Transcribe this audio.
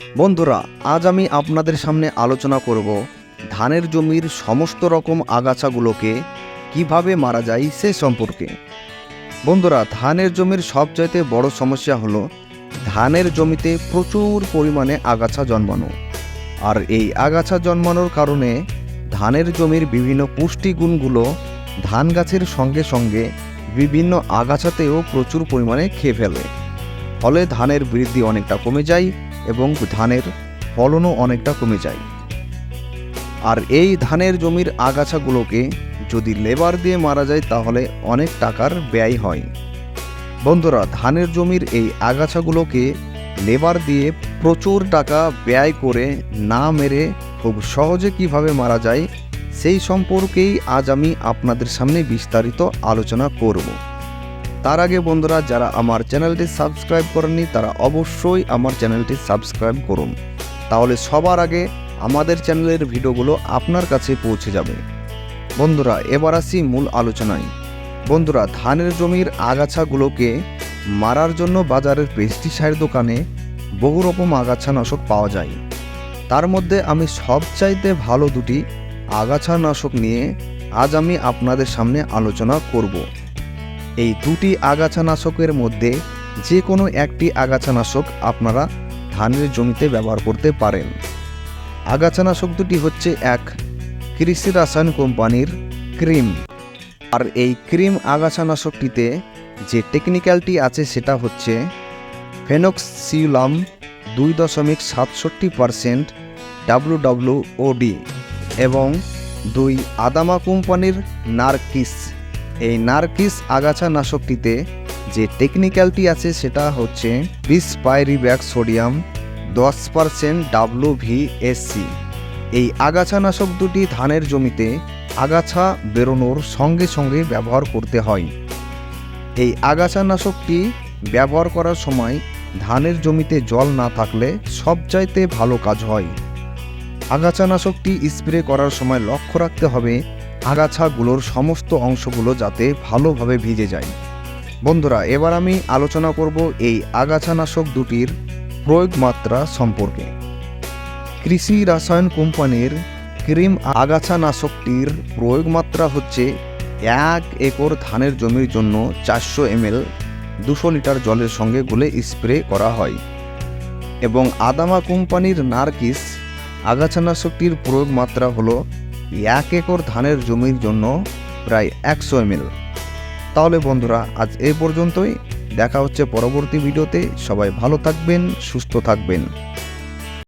বন্ধুরা, আজ আমি আপনাদের সামনে আলোচনা করব ধানের জমির সমস্ত রকম আগাছাগুলোকে কীভাবে মারা যায় সে সম্পর্কে। বন্ধুরা, ধানের জমির সবচাইতে বড় সমস্যা হলো ধানের জমিতে প্রচুর পরিমাণে আগাছা জন্মানো। আর এই আগাছা জন্মানোর কারণে ধানের জমির বিভিন্ন পুষ্টিগুণগুলো ধান গাছের সঙ্গে সঙ্গে বিভিন্ন আগাছাতেও প্রচুর পরিমাণে খেয়ে ফেলে। ফলে ধানের বৃদ্ধি অনেকটা কমে যায় এবং ধানের ফলনও অনেকটা কমে যায়। আর এই ধানের জমির আগাছাগুলোকে যদি লেবার দিয়ে মারা যায়, তাহলে অনেক টাকার ব্যয় হয়। বন্ধুরা, ধানের জমির এই আগাছাগুলোকে লেবার দিয়ে প্রচুর টাকা ব্যয় করে না মেরে খুব সহজে কীভাবে মারা যায়, সেই সম্পর্কেই আজ আমি আপনাদের সামনে বিস্তারিত আলোচনা করব। তার আগে বন্ধুরা, যারা আমার চ্যানেলটি সাবস্ক্রাইব করেননি, তারা অবশ্যই আমার চ্যানেলটি সাবস্ক্রাইব করুন। তাহলে সবার আগে আমাদের চ্যানেলের ভিডিওগুলো আপনার কাছে পৌঁছে যাবে। বন্ধুরা, এবার আসি মূল আলোচনায়। বন্ধুরা, ধানের জমির আগাছাগুলোকে মারার জন্য বাজারের পেস্টিসাইড দোকানে বহু রকম আগাছানাশক পাওয়া যায়। তার মধ্যে আমি সবচাইতে ভালো দুটি আগাছানাশক নিয়ে আজ আমি আপনাদের সামনে আলোচনা করব। এই দুটি আগাছানাশকের মধ্যে যে কোনো একটি আগাছানাশক আপনারা ধানের জমিতে ব্যবহার করতে পারেন। আগাছানাশক দুটি হচ্ছে এক কৃষি রাসায়ন কোম্পানির ক্রিম। আর এই ক্রিম আগাছানাশকটিতে যে টেকনিক্যালটি আছে সেটা হচ্ছে ফেনক্সিউলাম দুই দশমিক সাতষট্টি পারসেন্ট ডাব্লু ডাব্লু ওডি এবং দুই আদামা কোম্পানির নার্কিস। এই নার্কিস আগাছা নাশকটিতে যে টেকনিক্যালটি আছে সেটা হচ্ছে বিশ পাইরিব্যাক সোডিয়াম দশ পারসেন্ট ডাব্লু ভি এসসি এই আগাছানাশক দুটি ধানের জমিতে আগাছা বেরোনোর সঙ্গে সঙ্গে ব্যবহার করতে হয়। এই আগাছানাশকটি ব্যবহার করার সময় ধানের জমিতে জল না থাকলে সবচাইতে ভালো কাজ হয়। আগাছানাশকটি স্প্রে করার সময় লক্ষ্য রাখতে হবে আগাছাগুলোর সমস্ত অংশগুলো যাতে ভালোভাবে ভিজে যায়। বন্ধুরা, এবার আমি আলোচনা করব এই আগাছানাশক দুটির প্রয়োগ মাত্রা সম্পর্কে। কৃষি রাসায়ন কোম্পানির ক্রিম আগাছানাশকটির প্রয়োগ মাত্রা হচ্ছে এক একর ধানের জমির জন্য চারশো এমএল দুশো লিটার জলের সঙ্গে গুলে স্প্রে করা হয়। এবং আদামা কোম্পানির নার্কিস আগাছানাশকটির প্রয়োগ মাত্রা হলো এক একর ধানের জমির জন্য প্রায় একশো এমএল তাহলে বন্ধুরা, আজ এ পর্যন্তই। দেখা হচ্ছে পরবর্তী ভিডিওতে। সবাই ভালো থাকবেন, সুস্থ থাকবেন।